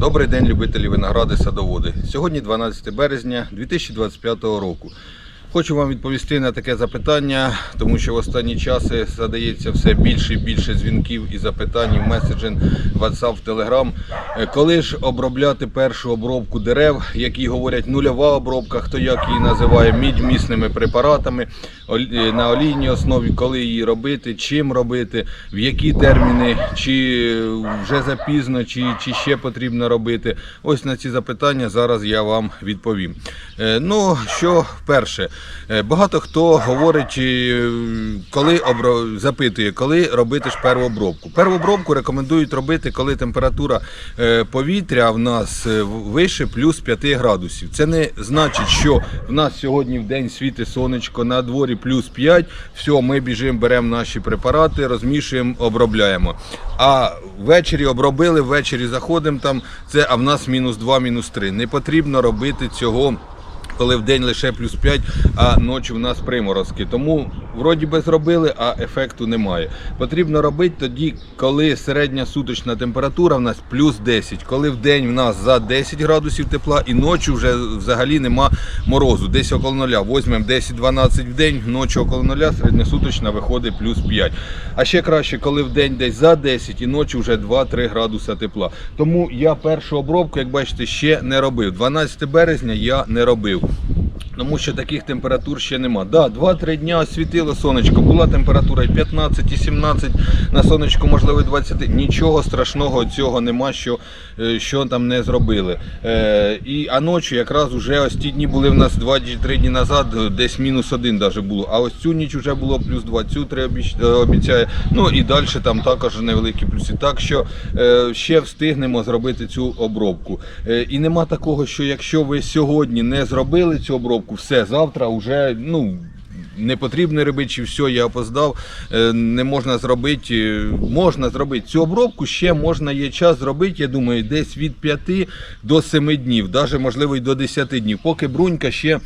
Добрий день, любителі виногради садоводи. Сьогодні 12 березня 2025 року. Хочу вам відповісти на таке запитання, тому що в останні часи задається все більше і більше дзвінків і запитань в меседжен, WhatsApp, Telegram. Е, Коли ж обробляти першу обробку дерев, які говорять нульова обробка, хто як її називає, мідьмісними препаратами е, на олійній основі, коли її робити, чим робити, в які терміни, чи вже запізно, чи, чи ще потрібно робити. Ось на ці запитання зараз я вам відповім. Е, Ну, що перше, багато хто говорить, е, коли запитує, коли робити ж перву обробку. Перву обробку рекомендують робити, коли температура е, повітря в нас е, вище плюс 5 градусів. Це не значить, що в нас сьогодні в день світить сонечко, на дворі плюс 5, все, ми біжимо, беремо наші препарати, розмішуємо, обробляємо. А ввечері обробили, ввечері заходимо там, це а в нас мінус 2, мінус 3. Не потрібно робити цього коли в день лише плюс 5, а ночі в нас приморозки. Тому вроді би зробили, а ефекту немає. Потрібно робити тоді, коли середня суточна температура в нас плюс 10, коли в день в нас за 10 градусів тепла і ночі вже взагалі нема морозу. Десь около нуля. Возьмемо 10-12 в день, ночі около нуля, середньосуточна виходить плюс 5. А ще краще, коли в день десь за 10 і ночі вже 2-3 градуса тепла. Тому я першу обробку, як бачите, ще не робив. 12 березня я не робив. Тому що таких температур ще нема. Да, 2-3 дня освітило сонечко, була температура і 15, і 17, на сонечку, можливо, 20. Нічого страшного цього нема, що, що там не зробили. Е, і, а ночі якраз уже ось ті дні були в нас 2-3 дні назад, е, десь мінус 1 даже було. А ось цю ніч вже було плюс 2, цю 3 обіч- е, обіцяє. Ну і далі там також невеликі плюси. Так що е, ще встигнемо зробити цю обробку. Е, і нема такого, що якщо ви сьогодні не зробили цю обробку, все, завтра вже, ну. Не потрібно робити, все, я опоздав, е, не можна зробити. е, Можна зробити цю обробку, ще можна є час зробити, я думаю, десь від 5 до 7 днів, навіть можливо і до 10 днів, поки брунька ще.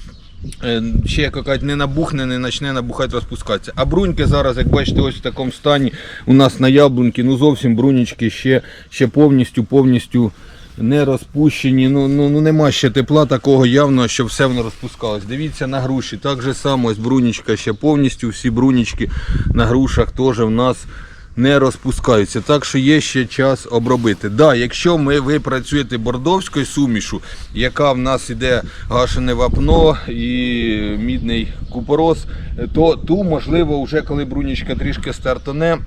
е, Ще як кажуть, не набухне, не почне набухати, розпускатися. А бруньки зараз, як бачите, ось в такому стані у нас на яблуньки, ну зовсім брунічки ще, ще повністю, повністю не розпущені. Ну, ну, ну нема ще тепла такого явно, щоб все воно розпускалось. Дивіться на груші. Так же само ось брунічка ще повністю, всі брунічки на грушах теж в нас не розпускаються. Так що є ще час обробити. Да, якщо ми, ви працюєте бордовською сумішу, яка в нас іде гашене вапно і мідний купорос, то ту можливо вже коли брунічка трішки стартане.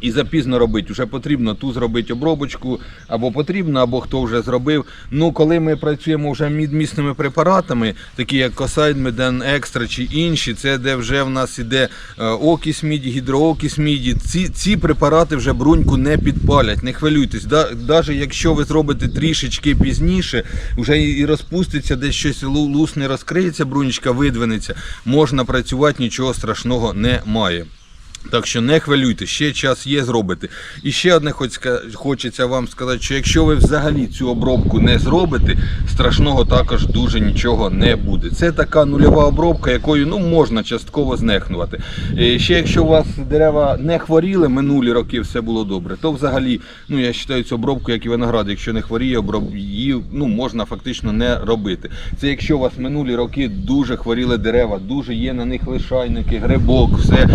І запізно робити, вже потрібно ту зробити обробочку, або потрібно, або хто вже зробив. Ну, коли ми працюємо вже мідмісними препаратами, такі як Косайд, Меден Екстра чи інші, це де вже в нас іде е, окись міді, гідроокись міді. Ці, ці препарати вже бруньку не підпалять, не хвилюйтесь. Навіть якщо ви зробите трішечки пізніше, вже і розпуститься, десь щось лу- лусне розкриється, брунечка видвинеться, можна працювати, нічого страшного немає. Так що не хвилюйте, ще час є зробити. І ще одне хоч хочеться вам сказати, що якщо ви взагалі цю обробку не зробите, страшного також дуже нічого не буде. Це така нульова обробка, якою ну, можна частково знехнувати. Е, Ще якщо у вас дерева не хворіли, минулі роки все було добре, то взагалі, ну я вважаю цю обробку, як і виноград, якщо не хворіє, оброб... її ну, можна фактично не робити. Це якщо у вас минулі роки дуже хворіли дерева, дуже є на них лишайники, грибок, все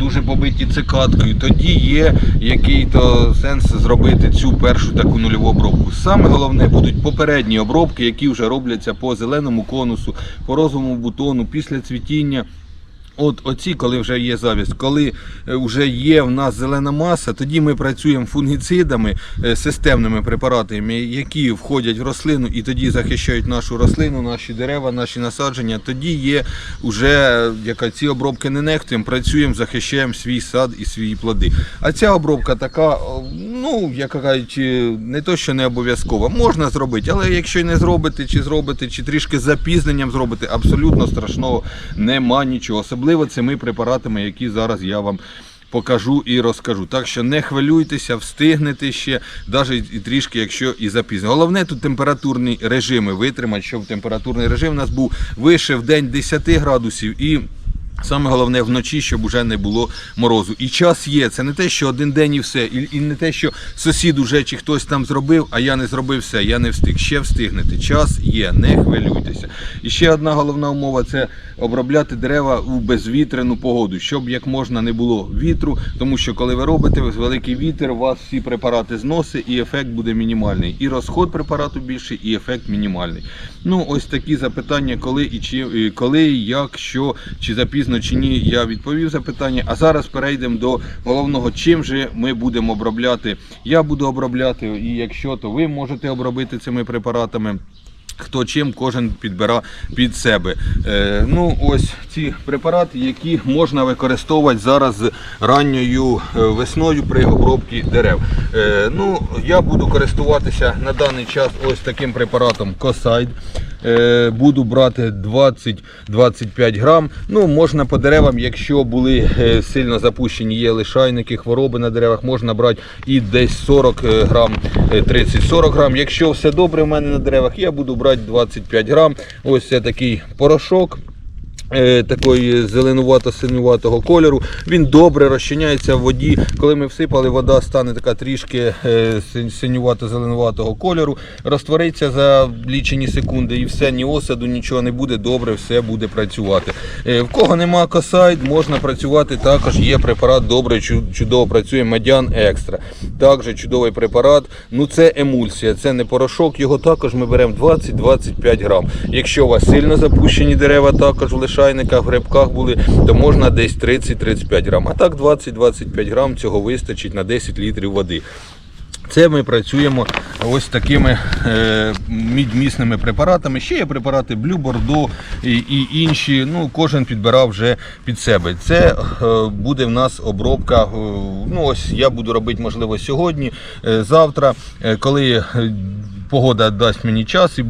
дуже побиті цикадкою, тоді є який-то сенс зробити цю першу таку нульову обробку. Саме головне будуть попередні обробки, які вже робляться по зеленому конусу, по розовому бутону, після цвітіння. От оці, коли вже є завість, коли е, вже є в нас зелена маса, тоді ми працюємо фунгіцидами, е, системними препаратами, які входять в рослину і тоді захищають нашу рослину, наші дерева, наші насадження. Тоді є вже яка ці обробки не нехтуємо, працюємо, захищаємо свій сад і свої плоди. А ця обробка така, ну як кажуть, е, не то, що не обов'язкова, можна зробити, але якщо не зробити, чи зробити, чи трішки запізненням зробити, абсолютно страшного нема нічого. Особливо цими препаратами, які зараз я вам покажу і розкажу. Так що не хвилюйтеся, встигнете ще, навіть і трішки, якщо і запізно. Головне тут температурні режими витримати, щоб температурний режим у нас був вище в день 10 градусів і Саме головне вночі, щоб уже не було морозу. І час є. Це не те, що один день і все. І, і не те, що сусід уже чи хтось там зробив, а я не зробив все, я не встиг. Ще встигнете. Час є, не хвилюйтеся. І ще одна головна умова це обробляти дерева у безвітряну погоду, щоб як можна не було вітру, тому що коли ви робите великий вітер, у вас всі препарати зносить і ефект буде мінімальний. І розход препарату більший, і ефект мінімальний. Ну, ось такі запитання, коли і чи коли, як, що, чи запізно, чи ні, я відповів запитання. А зараз перейдемо до головного, чим же ми будемо обробляти. Я буду обробляти, і якщо то ви можете обробити цими препаратами. Хто чим кожен підбира під себе. Е, ну, ось ці препарати, які можна використовувати зараз ранньою е, весною при обробці дерев. Е, ну, я буду користуватися на даний час ось таким препаратом Косайд. Е, буду брати 20-25 грам. Ну, можна по деревам, якщо були е, сильно запущені, є лишайники, хвороби на деревах, можна брати і десь 40 грам, е, 30-40 грам. Якщо все добре в мене на деревах, я буду брати 25 грам. Ось це такий порошок. Е, Такої зеленувато-синюватого кольору. Він добре розчиняється в воді. Коли ми всипали, вода стане така трішки е, синювато-зеленуватого кольору, розтвориться за лічені секунди і все, ні осаду, нічого не буде, добре, все буде працювати. Е, В кого нема косайд, можна працювати. Також є препарат добре, чу- чудово працює Медіан Екстра. Також чудовий препарат. Ну це емульсія, це не порошок. Його також ми беремо 20-25 грам. Якщо у вас сильно запущені дерева, також в лишайниках, грибках були, то можна десь 30-35 грам. А так 20-25 грам цього вистачить на 10 літрів води. Це ми працюємо ось такими е, мідмісними препаратами. Ще є препарати Blue Bordeaux і, і інші. Ну, кожен підбирав вже під себе. Це е, буде в нас обробка. е, ну, ось я буду робити, можливо, сьогодні, е, завтра, е, коли. е, Погода дасть мені час, і,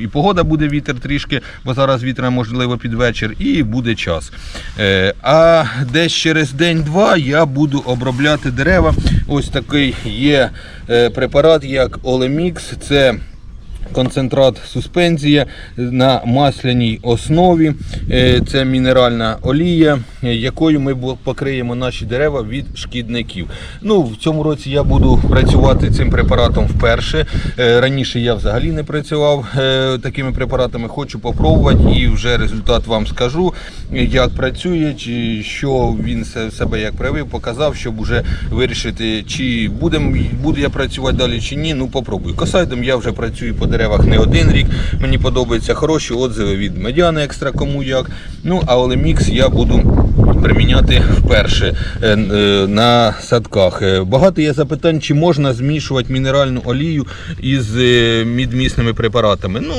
і погода буде вітер трішки, бо зараз вітер можливо під вечір, і буде час. Е, а десь через день-два я буду обробляти дерева. Ось такий є е, препарат, як Олемікс. Це концентрат суспензія на масляній основі. Е, Це мінеральна олія, е, якою ми покриємо наші дерева від шкідників. Ну, в цьому році я буду працювати цим препаратом вперше. Е, Раніше я взагалі не працював такими препаратами. Хочу попробувати і вже результат вам скажу, як працює, чи що він се- себе як проявив, показав, щоб вже вирішити, чи будем, буду я працювати далі чи ні. Ну попробую. Косайдом я вже працюю по деревах не один рік. Мені подобаються хороші отзиви від медіани екстра, кому як. Ну а Олемікс я буду. Приміняти вперше е, е, на садках. Е, Багато є запитань, чи можна змішувати мінеральну олію із мідмісними препаратами. Ну,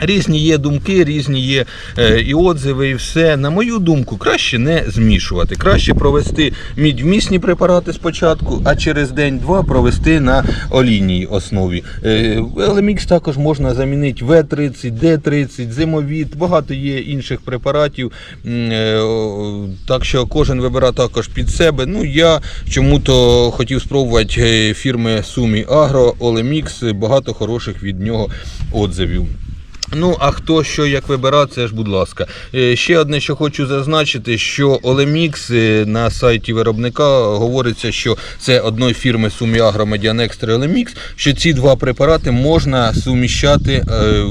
Різні є думки, різні є е, і отзиви, і все. На мою думку, краще не змішувати. Краще провести мідьмісні препарати спочатку, а через день-два провести на олійній основі. Елемікс також можна замінити В30, Д30, зимовіт, багато є інших препаратів. Е, Так що кожен вибирає також під себе. Ну я чому-то хотів спробувати е, фірми Сумі Агро, Олемікс, багато хороших від нього отзивів. Ну, а хто що як вибирає, це ж будь ласка. Е, Ще одне, що хочу зазначити, що Олемікс на сайті виробника говориться, що це одної фірми Суміагро Медіанекстра Олемікс, що ці два препарати можна суміщати е,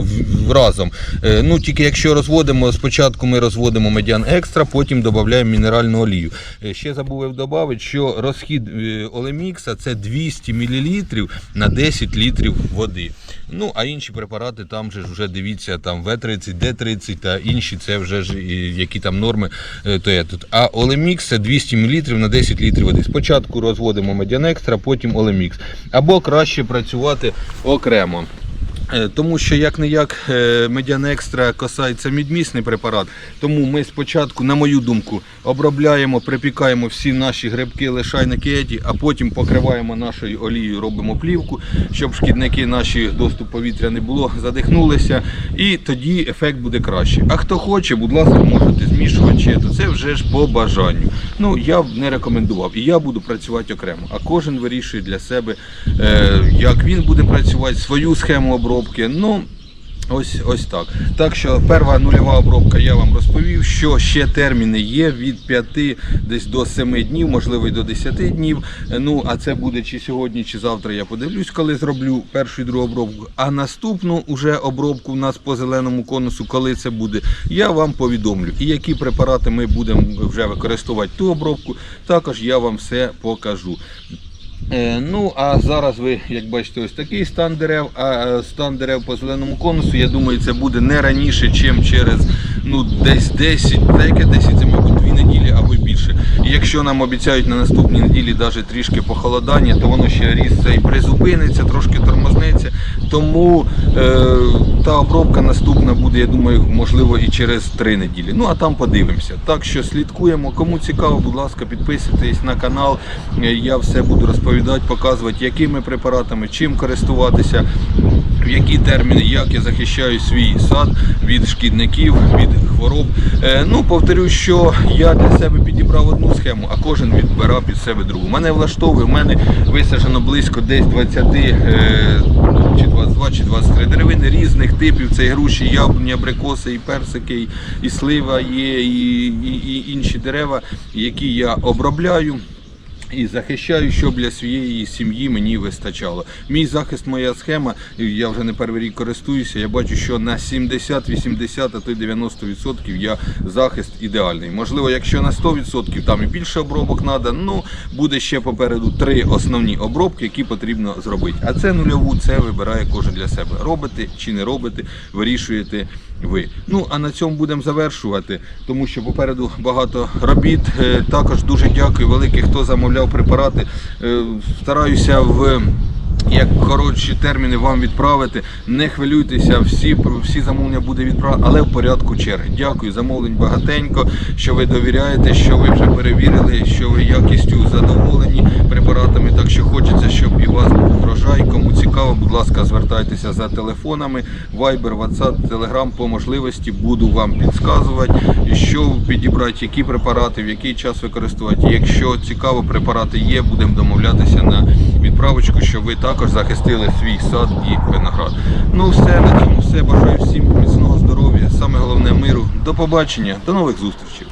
разом. Е, Ну, тільки якщо розводимо, спочатку ми розводимо Медіан Екстра, потім додаємо мінеральну олію. Ще забув додати, що розхід Олемікса це 200 мл на 10 літрів води. Ну, а інші препарати там же вже дивіться, там В30, Д30 та інші, це вже ж які там норми, е, то є тут. А Олемікс це 200 мл на 10 літрів води. Спочатку розводимо Медіанекстра, потім Олемікс. Або краще працювати окремо. Е, Тому що як не як Медіанекстра це мідмісний препарат. Тому ми спочатку, на мою думку, обробляємо, припікаємо всі наші грибки, лишайники, еті, а потім покриваємо нашою олією, робимо плівку, щоб шкідники наші доступ повітря не було, задихнулися, і тоді ефект буде краще. А хто хоче, будь ласка, можете змішувати чи це вже ж по бажанню. Ну я б не рекомендував. І я буду працювати окремо. А кожен вирішує для себе, е, як він буде працювати, свою схему обробки. Ну, Ось ось так. Так що перша нульова обробка я вам розповів, що ще терміни є від 5 десь до 7 днів, можливо і до 10 днів. Ну, а це буде чи сьогодні, чи завтра. Я подивлюсь, коли зроблю першу і другу обробку. А наступну уже обробку у нас по зеленому конусу, коли це буде, я вам повідомлю. І які препарати ми будемо вже використовувати ту обробку, також я вам все покажу. Е, Ну, а зараз ви, як бачите, ось такий стан дерев, а е, стан дерев по зеленому конусу, я думаю, це буде не раніше, ніж через ну, десь 10, деяке яке 10, це, мабуть, 2 неділі або більше. Якщо нам обіцяють на наступній неділі навіть трішки похолодання, то воно ще ріст цей призупиниться, трошки тормознеться. Тому е, та обробка наступна буде, я думаю, можливо, і через 3 неділі. Ну, а там подивимося. Так що слідкуємо. Кому цікаво, будь ласка, підписуйтесь на канал. Е, Я все буду розповідати, показувати, якими препаратами, чим користуватися, в які терміни, як я захищаю свій сад від шкідників, від хвороб. Е, ну, повторю, що я для себе підібрав одну схему, а кожен відбирав під себе другу. Мене влаштовує, в мене висаджено близько десь 20 е, чи 22 чи 23 деревини різних типів. Це груші, яблуні, абрикоси, і персики, і слива є, і, і, і інші дерева, які я обробляю. І захищаю, щоб для своєї сім'ї мені вистачало. Мій захист, моя схема, я вже не перший рік користуюся. Я бачу, що на 70, 80, а то й 90% я захист ідеальний. Можливо, якщо на 100% там і більше обробок треба, ну буде ще попереду три основні обробки, які потрібно зробити. А це нульову, це вибирає кожен для себе. Робите чи не робите, вирішуєте ви. Ну а на цьому будемо завершувати, тому що попереду багато робіт. Е, Також дуже дякую велике, хто замовляв препарати. Е, Стараюся в як коротші терміни вам відправити. Не хвилюйтеся, всі, всі замовлення буде відправлено, але в порядку черги. Дякую, замовлень багатенько, що ви довіряєте, що ви вже перевірили, що ви якістю задоволені препаратами. Так що хочеться, щоб і у вас був врожай. Кому цікаво, будь ласка, звертайтеся за телефонами, Viber, WhatsApp, Telegram по можливості буду вам підказувати, що підібрати, які препарати, в який час використовувати. Якщо цікаво, препарати є, будемо домовлятися на відправочку, щоб ви також захистили свій сад і виноград. Ну все, на цьому все. Бажаю всім міцного здоров'я, саме головне миру. До побачення, до нових зустрічей.